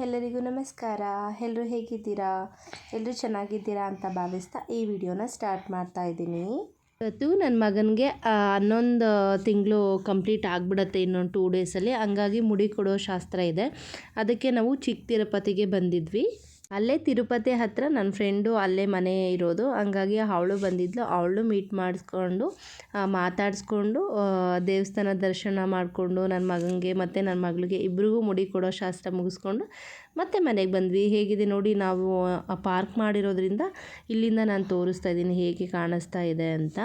ಎಲ್ಲರಿಗೂ ನಮಸ್ಕಾರ. ಎಲ್ಲರೂ ಹೇಗಿದ್ದೀರಾ? ಎಲ್ಲರೂ ಚೆನ್ನಾಗಿದ್ದೀರಾ ಅಂತ ಭಾವಿಸ್ತಾ ಈ ವಿಡಿಯೋನ ಸ್ಟಾರ್ಟ್ ಮಾಡ್ತಾ ಇದ್ದೀನಿ. ಇವತ್ತು ನನ್ನ ಮಗನಿಗೆ ಹನ್ನೊಂದು ತಿಂಗಳು ಕಂಪ್ಲೀಟ್ ಆಗಿಬಿಡತ್ತೆ ಇನ್ನೊಂದು ಟೂ ಡೇಸಲ್ಲಿ ಹಂಗಾಗಿ ಮುಡಿ ಕೊಡೋ ಶಾಸ್ತ್ರ ಇದೆ. ಅದಕ್ಕೆ ನಾವು ಚಿಕ್ಕ ತಿರುಪತಿಗೆ ಬಂದಿದ್ವಿ. ಅಲ್ಲೇ ತಿರುಪತಿ ಹತ್ತಿರ ನನ್ನ ಫ್ರೆಂಡು ಅಲ್ಲೇ ಮನೆ ಇರೋದು. ಹಂಗಾಗಿ ಅವಳು ಬಂದಿದ್ಲು. ಅವಳು ಮೀಟ್ ಮಾಡಿಸ್ಕೊಂಡು ಮಾತಾಡಿಸ್ಕೊಂಡು ದೇವಸ್ಥಾನ ದರ್ಶನ ಮಾಡಿಕೊಂಡು, ನನ್ನ ಮಗನಿಗೆ ಮತ್ತು ನನ್ನ ಮಗಳಿಗೆ ಇಬ್ಬರಿಗೂ ಮುಡಿ ಕೊಡೋ ಶಾಸ್ತ್ರ ಮುಗಿಸ್ಕೊಂಡು ಮತ್ತೆ ಮನೆಗೆ ಬಂದ್ವಿ. ಹೇಗಿದೆ ನೋಡಿ, ನಾವು ಪಾರ್ಕ್ ಮಾಡಿರೋದ್ರಿಂದ ಇಲ್ಲಿಂದ ನಾನು ತೋರಿಸ್ತಾ ಇದ್ದೀನಿ ಹೇಗೆ ಕಾಣಿಸ್ತಾ ಇದೆ ಅಂತ.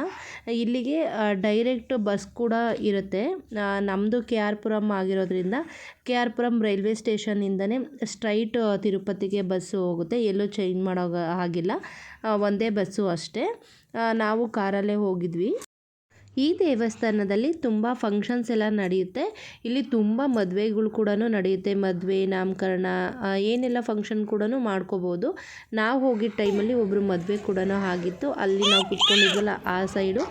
ಇಲ್ಲಿಗೆ ಡೈರೆಕ್ಟ್ ಬಸ್ ಕೂಡ ಇರುತ್ತೆ. ನಮ್ಮದು ಕೆ ಆರ್ ಪುರಂ ಆಗಿರೋದ್ರಿಂದ ಕೆ ಆರ್ ಪುರಂ ರೈಲ್ವೆ ಸ್ಟೇಷನ್ನಿಂದನೇ ಸ್ಟ್ರೈಟ್ ತಿರುಪತಿಗೆ ಬಸ್ಸು ಹೋಗುತ್ತೆ. ಎಲ್ಲೂ ಚೇಂಜ್ ಮಾಡೋ ಹಾಗಿಲ್ಲ. ಒಂದೇ ಬಸ್ಸು ಅಷ್ಟೇ. ನಾವು ಕಾರಲ್ಲೇ ಹೋಗಿದ್ವಿ. ಈ ದೇವಸ್ಥಾನದಲ್ಲಿ ತುಂಬ ಫಂಕ್ಷನ್ಸ್ ಎಲ್ಲ ನಡೆಯುತ್ತೆ. ಇಲ್ಲಿ ತುಂಬ ಮದುವೆಗಳು ಕೂಡ ನಡೆಯುತ್ತೆ. ಮದುವೆ ನಾಮಕರಣ ಏನೆಲ್ಲ ಫಂಕ್ಷನ್ ಕೂಡ ಮಾಡ್ಕೋಬೋದು. ನಾವು ಹೋಗಿದ್ದ ಟೈಮಲ್ಲಿ ಒಬ್ಬರು ಮದುವೆ ಕೂಡ ಆಗಿತ್ತು. ಅಲ್ಲಿ ನಾವು ಕುತ್ಕೊಂಡಿದ್ವಲ್ಲ ಆ ಸೈಡು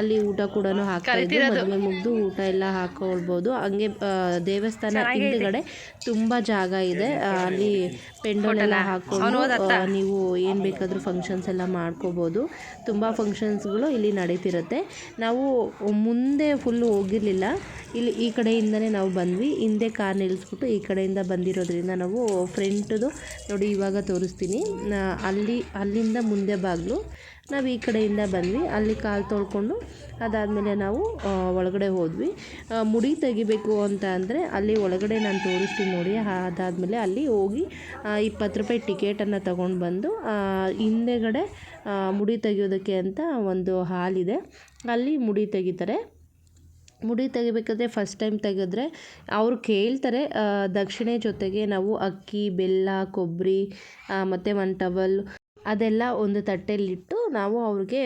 ಅಲ್ಲಿ ಊಟ ಕೂಡ ಹಾಕ್ತಾ ಇದ್ವಿ. ಮದುವೆ ಮುಗಿದು ಊಟ ಎಲ್ಲ ಹಾಕೊಳ್ಬೋದು. ಹಂಗೆ ದೇವಸ್ಥಾನ ಹಿಂದ್ಗಡೆ ತುಂಬ ಜಾಗ ಇದೆ. ಅಲ್ಲಿ ಪೆಂಡೋಲ್ ಎಲ್ಲ ಹಾಕೊಂಡು ನೀವು ಏನು ಬೇಕಾದರೂ ಫಂಕ್ಷನ್ಸ್ ಎಲ್ಲ ಮಾಡ್ಕೋಬೋದು. ತುಂಬ ಫಂಕ್ಷನ್ಸ್ಗಳು ಇಲ್ಲಿ ನಡೀತಿರುತ್ತೆ. ನಾವು ಮುಂದೆ ಫುಲ್ಲು ಹೋಗಿರಲಿಲ್ಲ. ಇಲ್ಲಿ ಈ ಕಡೆಯಿಂದನೇ ನಾವು ಬಂದ್ವಿ. ಹಿಂದೆ ಕಾರ್ ನಿಲ್ಲಿಸ್ಬಿಟ್ಟು ಈ ಕಡೆಯಿಂದ ಬಂದಿರೋದ್ರಿಂದ ನಾವು ಫ್ರಂಟ್ದು ನೋಡಿ ಇವಾಗ ತೋರಿಸ್ತೀನಿ. ಅಲ್ಲಿ, ಅಲ್ಲಿಂದ ಮುಂದೆ ಬಾಗಿಲು. ನಾವು ಈ ಕಡೆಯಿಂದ ಬಂದ್ವಿ. ಅಲ್ಲಿ ಕಾಲು ತೊಳ್ಕೊಂಡು ಅದಾದಮೇಲೆ ನಾವು ಒಳಗಡೆ ಹೋದ್ವಿ. ಮುಡಿ ತೆಗಿಬೇಕು ಅಂತ ಅಂದರೆ ಅಲ್ಲಿ ಒಳಗಡೆ ನಾನು ತೋರಿಸ್ತೀನಿ ನೋಡಿ. ಅದಾದಮೇಲೆ ಅಲ್ಲಿ ಹೋಗಿ ಇಪ್ಪತ್ತು ರೂಪಾಯಿ ಟಿಕೆಟನ್ನು ತಗೊಂಡು ಬಂದು ಹಿಂದೆಗಡೆ ಮುಡಿ ತೆಗೆಯೋದಕ್ಕೆ ಅಂತ ಒಂದು ಹಾಲಿದೆ ಅಲ್ಲಿ ಮುಡಿ ತೆಗಿತಾರೆ. ಮುಡಿ ತೆಗಿಬೇಕಾದ್ರೆ ಫಸ್ಟ್ ಟೈಮ್ ತೆಗೆದ್ರೆ ಅವರು ಕೇಳ್ತಾರೆ ದಕ್ಷಿಣೆ ಜೊತೆಗೆ ನಾವು ಅಕ್ಕಿ, ಬೆಲ್ಲ, ಕೊಬ್ಬರಿ ಮತ್ತು ಒಂದು ಟವಲ್ ಅದೆಲ್ಲ ಒಂದು ತಟ್ಟೆಯಲ್ಲಿಟ್ಟು ನಾವು ಅವ್ರಿಗೆ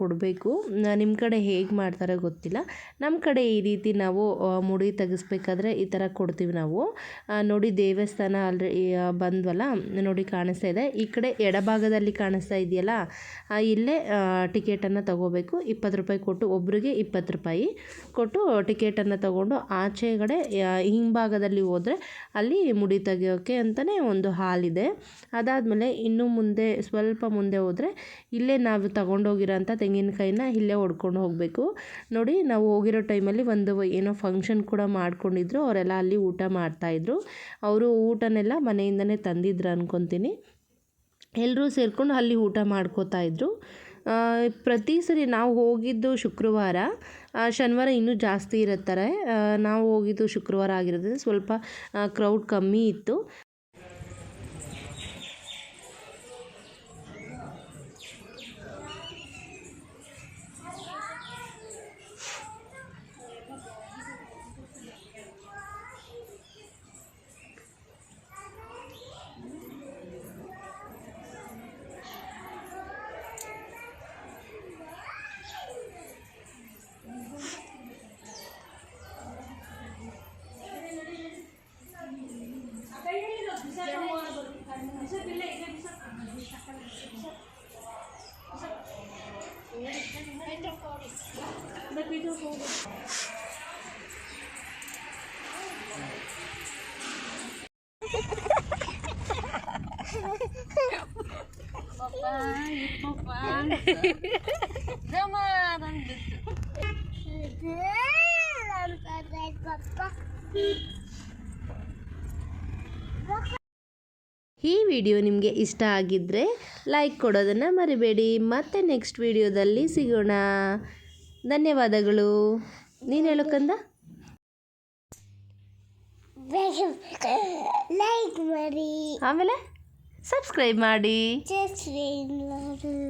ಕೊಡಬೇಕು. ನಿಮ್ಮ ಕಡೆ ಹೇಗೆ ಮಾಡ್ತಾರೆ ಗೊತ್ತಿಲ್ಲ. ನಮ್ಮ ಕಡೆ ಈ ರೀತಿ ನಾವು ಮುಡಿ ತೆಗೆಸ್ಬೇಕಾದ್ರೆ ಈ ಥರ ಕೊಡ್ತೀವಿ ನಾವು. ನೋಡಿ ದೇವಸ್ಥಾನ ಅಲ್ಲಿ ಬಂದ್ವಲ್ಲ, ನೋಡಿ ಕಾಣಿಸ್ತಾ ಇದೆ. ಈ ಕಡೆ ಎಡಭಾಗದಲ್ಲಿ ಕಾಣಿಸ್ತಾ ಇದೆಯಲ್ಲ ಇಲ್ಲೇ ಟಿಕೆಟನ್ನು ತಗೋಬೇಕು. ಇಪ್ಪತ್ತು ರೂಪಾಯಿ ಕೊಟ್ಟು ಒಬ್ಬರಿಗೆ ಇಪ್ಪತ್ತು ರೂಪಾಯಿ ಕೊಟ್ಟು ಟಿಕೆಟನ್ನು ತಗೊಂಡು ಆಚೆಗಡೆ ಹಿಂಭಾಗದಲ್ಲಿ ಹೋದರೆ ಅಲ್ಲಿ ಮುಡಿ ತೆಗಿಯೋಕ್ಕೆ ಅಂತಲೇ ಒಂದು ಹಾಲಿದೆ ಅದಾದಮೇಲೆ ಇನ್ನು ಮುಂದೆ, ಸ್ವಲ್ಪ ಮುಂದೆ ಹೋದರೆ ಇಲ್ಲೇ ನಾವು ತಗೊಂಡೋಗಿರೋಂಥ ತೆಂಗಿನಕಾಯಿನ ಇಲ್ಲೇ ಹೊಡ್ಕೊಂಡು ಹೋಗಬೇಕು. ನೋಡಿ, ನಾವು ಹೋಗಿರೋ ಟೈಮಲ್ಲಿ ಒಂದು ಏನೋ ಫಂಕ್ಷನ್ ಕೂಡ ಮಾಡ್ಕೊಂಡಿದ್ರು. ಅವರೆಲ್ಲ ಅಲ್ಲಿ ಊಟ ಮಾಡ್ತಾಯಿದ್ರು ಅವರು ಊಟನೆಲ್ಲ ಮನೆಯಿಂದನೇ ತಂದಿದ್ರು ಅನ್ಕೊತೀನಿ. ಎಲ್ಲರೂ ಸೇರಿಕೊಂಡು ಅಲ್ಲಿ ಊಟ ಮಾಡ್ಕೋತಾ ಇದ್ರು. ಪ್ರತಿ ಸರಿ ನಾವು ಹೋಗಿದ್ದು ಶುಕ್ರವಾರ ಶನಿವಾರ ಇನ್ನೂ ಜಾಸ್ತಿ ಇರುತ್ತಾರೆ. ನಾವು ಹೋಗಿದ್ದು ಶುಕ್ರವಾರ ಆಗಿರೋದ್ರಿಂದ ಸ್ವಲ್ಪ ಕ್ರೌಡ್ ಕಮ್ಮಿ ಇತ್ತು. bisa pilih dia bisa kan? bisa kan bisa But we do hold it. Papai, papai. ಈ ವಿಡಿಯೋ ನಿಮಗೆ ಇಷ್ಟ ಆಗಿದ್ದರೆ ಲೈಕ್ ಕೊಡೋದನ್ನು ಮರಿಬೇಡಿ. ಮತ್ತೆ ನೆಕ್ಸ್ಟ್ ವಿಡಿಯೋದಲ್ಲಿ ಸಿಗೋಣ. ಧನ್ಯವಾದಗಳು. ನೀನು ಹೇಳೋಕಂದ ಲೈಕ್ ಮಾಡಿ. ಆಮೇಲೆ ಸಬ್ಸ್ಕ್ರೈಬ್ ಮಾಡಿ. ಮಾಡಿ